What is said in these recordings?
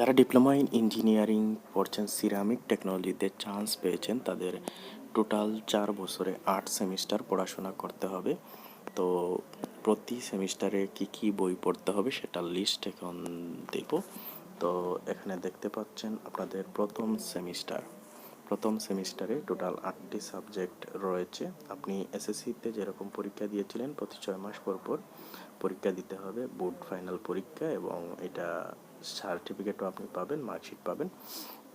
যারা diploma in engineering পড়ছেন, ceramic টেকনোলজিতে চান্স পেয়েছেন, তাদের টোটাল চার বছরে আট সেমিস্টার পড়াশোনা করতে হবে। তো প্রতি সেমিস্টারে কি কি বই পড়তে হবে সেটার লিস্ট এখন দেব তো এখানে দেখতে পাচ্ছেন আপনাদের প্রথম সেমিস্টার। প্রথম সেমিস্টারে টোটাল আটটি সাবজেক্ট রয়েছে। আপনি এসএসসিতে যেরকম পরীক্ষা দিয়েছিলেন, প্রতি ছয় মাস পর পর পরীক্ষা দিতে হবে, বোর্ড ফাইনাল পরীক্ষা এবং এটা সার্টিফিকেটও আপনি পাবেন মার্কশিট পাবেন।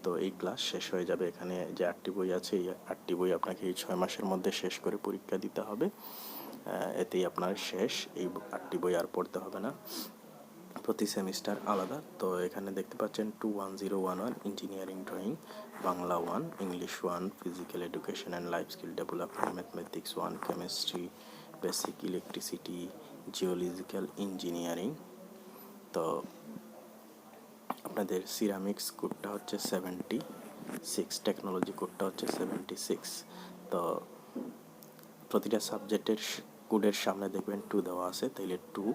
তো এই ক্লাস শেষ হয়ে যাবে। এখানে যে আটটি বই আছে, এই আটটি বই আপনাকে এই ছয় মাসের মধ্যে শেষ করে পরীক্ষা দিতে হবে। এতেই আপনার শেষ। এই আটটি বই আর পড়তে হবে না। প্রতি সেমিস্টার আলাদা। তো এখানে দেখতে পাচ্ছেন two one zero one one engineering drawing Bangla one English one physical education and life skill development mathematics one chemistry basic electricity geological engineering তো আপনাদের সিরামিক্স কোডটা হচ্ছে সেভেন্টি সিক্স টেকনোলজি কোডটা হচ্ছে সেভেন্টি সিক্স তো প্রতিটা সাবজেক্টের কোডের সামনে দেখবেন টু দেওয়া আছে, তাইলে টু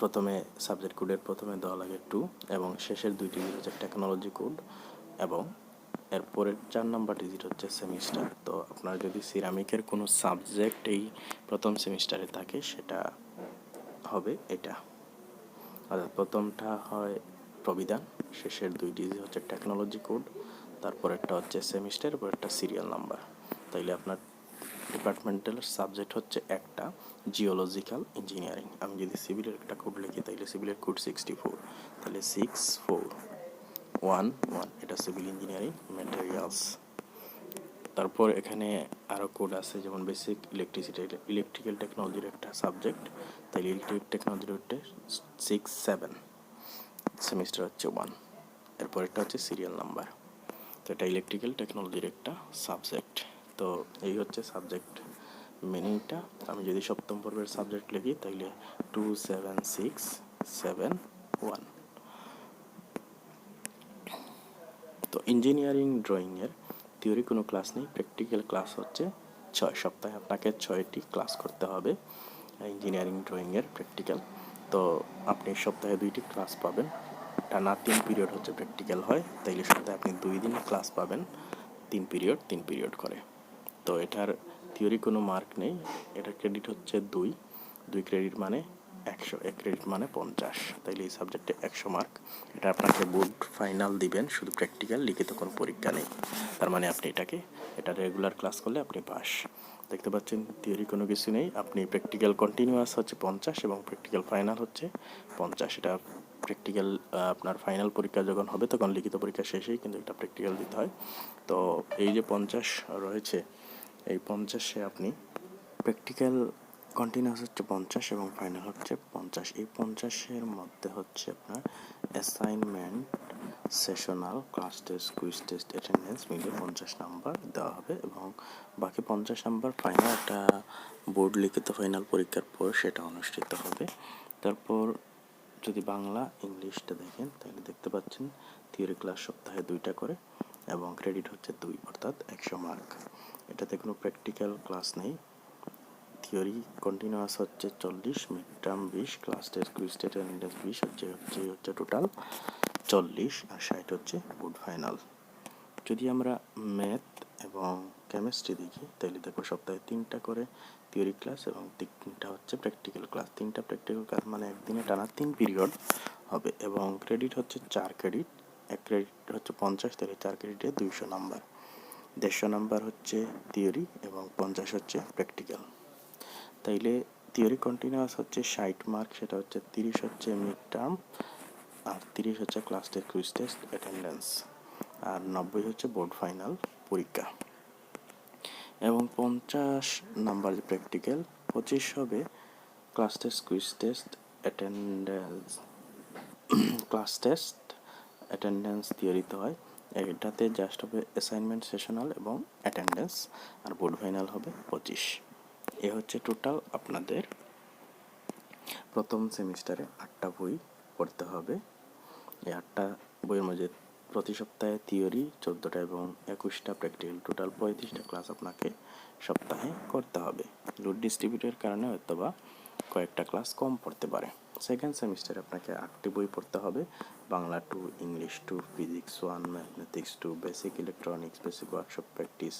প্রথমে সাবজেক্ট কোডের প্রথমে দেওয়া লাগে টু এবং শেষের দুইটি হচ্ছে টেকনোলজি কোড এবং এরপরের চার নাম্বার ডিজিট হচ্ছে সেমিস্টার তো আপনার যদি সিরামিকের কোনো সাবজেক্ট এই প্রথম সেমিস্টারে থাকে, সেটা হবে এটা। অর্থাৎ প্রথমটা হয় প্রবিধান, শেষের দুই ডিজিট হচ্ছে টেকনোলজি কোড তারপরেরটা হচ্ছে সেমিস্টার পরেরটা সিরিয়াল নাম্বার তাইলে আপনার ডিপার্টমেন্টাল সাবজেক্ট হচ্ছে একটা জিওলজিক্যাল ইঞ্জিনিয়ারিং আমি যদি সিভিলের একটা কোড লিখি তাহলে সিভিলের কোড সিক্সটি ফোর তাহলে সিক্স ফোর ওয়ান ওয়ান এটা সিভিল ইঞ্জিনিয়ারিং ম্যাটেরিয়ালস তারপর এখানে আরও কোড আছে, যেমন বেসিক ইলেকট্রিসিটি ইলেকট্রিক্যাল টেকনোলজির একটা সাবজেক্ট তাই ইলেকট্রিক টেকনোলজির হচ্ছে সিক্স সেভেন সেমিস্টার হচ্ছে ওয়ান এরপর একটা হচ্ছে সিরিয়াল নাম্বার তো এটা ইলেকট্রিক্যাল টেকনোলজির একটা সাবজেক্ট তো এই হচ্ছে সাবজেক্ট মিনিংটা আমি যদি সপ্তম পর্বের সাবজেক্ট লিখি, তাহলে two seven six seven one তো ইঞ্জিনিয়ারিং ড্রয়িংয়ের থিওরি কোনো ক্লাস নেই প্র্যাকটিক্যাল ক্লাস হচ্ছে ছয় সপ্তাহে আপনাকে ছয়টি ক্লাস করতে হবে ইঞ্জিনিয়ারিং ড্রয়িংয়ের প্র্যাকটিক্যাল তো আপনি সপ্তাহে দুইটি ক্লাস পাবেন, টানা তিন পিরিয়ড হচ্ছে প্র্যাকটিক্যাল হয়, তাইলে সপ্তাহে আপনি দুই দিন ক্লাস পাবেন, তিন পিরিয়ড তিন পিরিয়ড করে। তো এটার থিওরি কোনো মার্ক নেই, এটার ক্রেডিট হচ্ছে দুই দুই ক্রেডিট মানে একশো এক ক্রেডিট মানে পঞ্চাশ। তাইলে এই সাবজেক্টে একশো মার্ক এটা আপনাকে বোর্ড ফাইনাল দিবেন, শুধু প্র্যাকটিক্যাল লিখিত কোনো পরীক্ষা নেই। তার মানে আপনি এটাকে, এটা রেগুলার ক্লাস করলে আপনি পাস। দেখতে পাচ্ছেন থিওরি কোনো কিছু নেই। আপনি প্র্যাকটিক্যাল কন্টিনিউয়াস হচ্ছে পঞ্চাশ এবং প্র্যাকটিক্যাল ফাইনাল হচ্ছে পঞ্চাশ। এটা প্র্যাকটিক্যাল আপনার ফাইনাল পরীক্ষা যখন হবে, তখন লিখিত পরীক্ষা শেষেই কিন্তু এটা প্র্যাকটিক্যাল দিতে হয়। তো এই যে পঞ্চাশ রয়েছে, এই পঞ্চাশে আপনি প্র্যাকটিক্যাল কন্টিনিউয়াস হচ্ছে পঞ্চাশ এবং ফাইনাল হচ্ছে পঞ্চাশ। এই পঞ্চাশের মধ্যে হচ্ছে আপনার assignment sessional class test quiz test attendance মিলে পঞ্চাশ নাম্বার দেওয়া হবে এবং বাকি পঞ্চাশ নাম্বার ফাইনাল একটা বোর্ড লিখিত ফাইনাল পরীক্ষার পর সেটা অনুষ্ঠিত হবে। তারপর যদি বাংলা, ইংলিশটা দেখেন, তাহলে দেখতে পাচ্ছেন থিওরি ক্লাস সপ্তাহে দুইটা করে এবং ক্রেডিট হচ্ছে দুই, অর্থাৎ একশো মার্ক এটাতে কোনো প্র্যাকটিক্যাল ক্লাস নেই। থিওরি কন্টিনিউয়াস হচ্ছে চল্লিশ মিড টার্ম বিশ, class test, quiz test, attendance বিশ, হচ্ছে হচ্ছে হচ্ছে টোটাল চল্লিশ আর ষাট হচ্ছে বোর্ড ফাইনাল যদি আমরা ম্যাথ এবং কেমিস্ট্রি দেখি, তাহলে দেখো সপ্তাহে তিনটা করে থিওরি ক্লাস এবং তিনটা হচ্ছে প্র্যাকটিক্যাল ক্লাস তিনটা প্র্যাকটিক্যাল ক্লাস মানে একদিনে টানা তিন পিরিয়ড হবে এবং ক্রেডিট হচ্ছে চার ক্রেডিট এক ক্রেডিট হচ্ছে পঞ্চাশ, তাহলে চার ক্রেডিটে দুইশো নাম্বার দেড়শো নাম্বার হচ্ছে থিওরি এবং পঞ্চাশ হচ্ছে প্র্যাকটিক্যাল তাইলে থিওরি কন্টিনিউয়াস হচ্ছে ষাট মার্ক সেটা হচ্ছে তিরিশ হচ্ছে মিড টার্ম আর তিরিশ হচ্ছে class test quiz test attendance আর নব্বই হচ্ছে বোর্ড ফাইনাল পরীক্ষা। এবং পঞ্চাশ নাম্বার প্র্যাকটিক্যাল পঁচিশ হবে class test quiz test attendance class test attendance থিওরিতে হয়, এটাতে জাস্ট হবে অ্যাসাইনমেন্ট সেশনাল এবং অ্যাটেন্ডেন্স আর বোর্ড ফাইনাল হবে পঁচিশ। এ হচ্ছে টোটাল আপনাদের প্রথম সেমিস্টারে আটটা বই পড়তে হবে। এই আটটা বইয়ের মধ্যে প্রতি সপ্তাহে থিওরি চোদ্দোটা এবং একুশটা প্র্যাকটিক্যাল টোটাল পঁয়ত্রিশটা ক্লাস আপনাকে সপ্তাহে করতে হবে। লোড ডিস্ট্রিবিউটের কারণে হয়তো কয়েকটা ক্লাস কম পড়তে পারে। সেকেন্ড সেমিস্টারে আপনাকে আটটি বই পড়তে হবে। Bangla two English two physics one mathematics two basic electronics basic workshop practice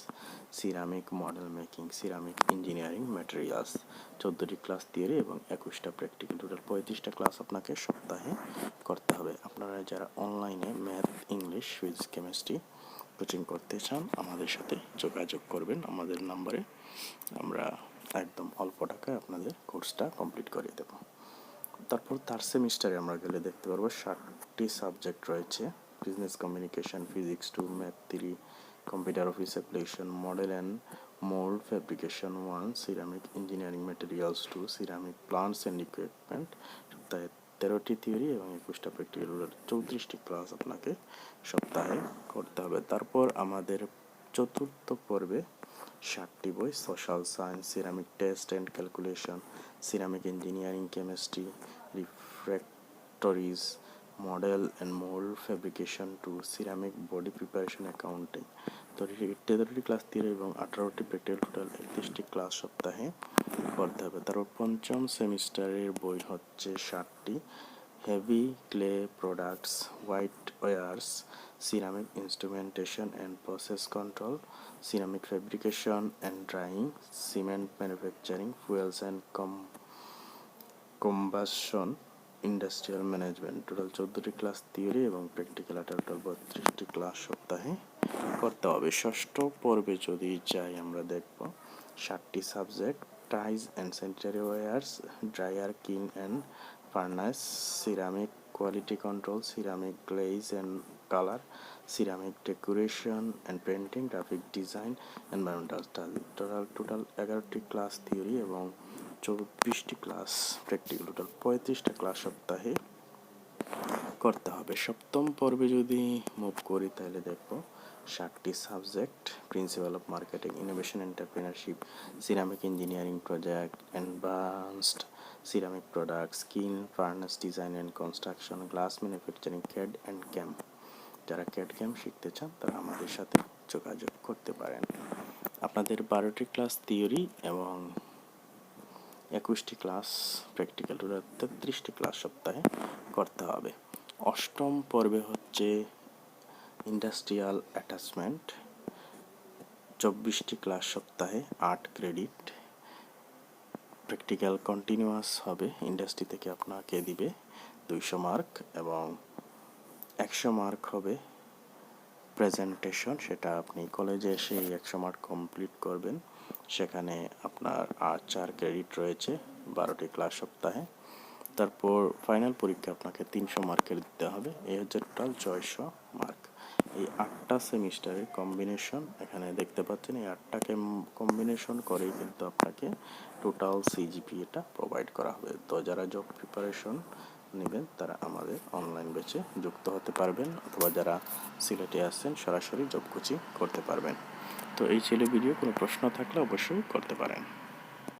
ceramic model making ceramic engineering materials চোদ্দোটি ক্লাস থিওরি এবং একুশটা প্র্যাকটিক্যাল টোটাল পঁয়ত্রিশটা ক্লাস আপনাকে সপ্তাহে করতে হবে। আপনারা যারা অনলাইনে math English physics chemistry coaching করতে চান, আমাদের সাথে যোগাযোগ করবেন। আমাদের নাম্বারে আমরা একদম অল্প টাকায় আপনাদের কোর্সটা কমপ্লিট করিয়ে দেবো। তারপর তার সেমিস্টারে আমরা গেলে দেখতে পারব ষাটটি সাবজেক্ট রয়েছে। Business communication physics two math three computer office application model and mould fabrication one ceramic engineering materials two ceramic plants and equipment সপ্তাহে তেরোটি থিওরি এবং একুশটা প্র্যাকটিক্যাল চৌত্রিশটি ক্লাস আপনাকে সপ্তাহে করতে হবে। তারপর আমাদের চতুর্থ পর্বে ষাটটি বই social science ceramic test and calculation ceramic engineering chemistry refractories model and mould fabrication two ceramic body preparation accounting তো তেরোটি ক্লাস তিন এবং আঠারোটি প্র্যাকটিক্যাল টোটাল একত্রিশটি ক্লাস সপ্তাহে করতে হবে। তারপর পঞ্চম সেমিস্টারের বই হচ্ছে ষাটটি। Heavy clay products white wares ceramic instrumentation and process control, ceramic fabrication and drying, cement manufacturing, fuels and com- combustion, industrial management total চোদ্দোটি ক্লাস থিওরি এবং প্র্যাকটিক্যাল টোটাল বত্রিশটি ক্লাস সপ্তাহে করতে হবে ষষ্ঠ পর্বে যদি যাই আমরা দেখব ষাটটি subject tiles and sanitary wares dryer kiln and furnace ceramic quality control ceramic glaze and colour ceramic decoration and painting graphic design environmental study. Total total এগারোটি ক্লাস থিওরি এবং চব্বিশটি ক্লাস প্র্যাকটিক্যাল টোটাল পঁয়ত্রিশটা class সপ্তাহে করতে হবে। সপ্তম পর্বে যদি মুভ করি তাহলে দেখব ষাটটি subject principal of marketing innovation entrepreneurship ceramic engineering project advanced ceramic product skin furnace design and construction glass manufacturing CAD and camp যারা ক্যাড গেম শিখতে চান তারা আমাদের সাথে যোগাযোগ করতে পারেন। আপনাদের বারোটি ক্লাস থিওরি এবং একুশটি ক্লাস প্র্যাকটিক্যাল তেত্রিশটি ক্লাস সপ্তাহে করতে হবে। অষ্টম পর্বে হচ্ছে ইন্ডাস্ট্রিয়াল অ্যাটাচমেন্ট চব্বিশটি ক্লাস সপ্তাহে আট ক্রেডিট প্র্যাকটিক্যাল কন্টিনিউয়াস হবে ইন্ডাস্ট্রি থেকে আপনাকে দিবে দুইশো মার্ক এবং একশো মার্ক হবে প্রেজেন্টেশন সেটা আপনি কলেজে এসে একশো মার্ক কমপ্লিট করবেন। সেখানে আপনার আর চার ক্রেডিট রয়েছে, বারোটি ক্লাস সপ্তাহে। তারপর ফাইনাল পরীক্ষা আপনাকে তিনশো মার্কের দিতে হবে। এই হচ্ছে টোটাল ছয়শো মার্ক। এই আটটা সেমিস্টারের কম্বিনেশন এখানে দেখতে পাচ্ছেন। এই আটটাকে কম্বিনেশন করেই কিন্তু আপনাকে টোটাল সিজিপিএটা প্রোভাইড করা হবে। তো যারা জব প্রিপারেশন নেবেন, তারা আমাদের অনলাইন বেচে যুক্ত হতে পারবেন অথবা যারা সিলেটে আসছেন সরাসরি জব কোচিং করতে পারবেন। তো এই ছিল ভিডিও কোনো প্রশ্ন থাকলে অবশ্যই করতে পারেন।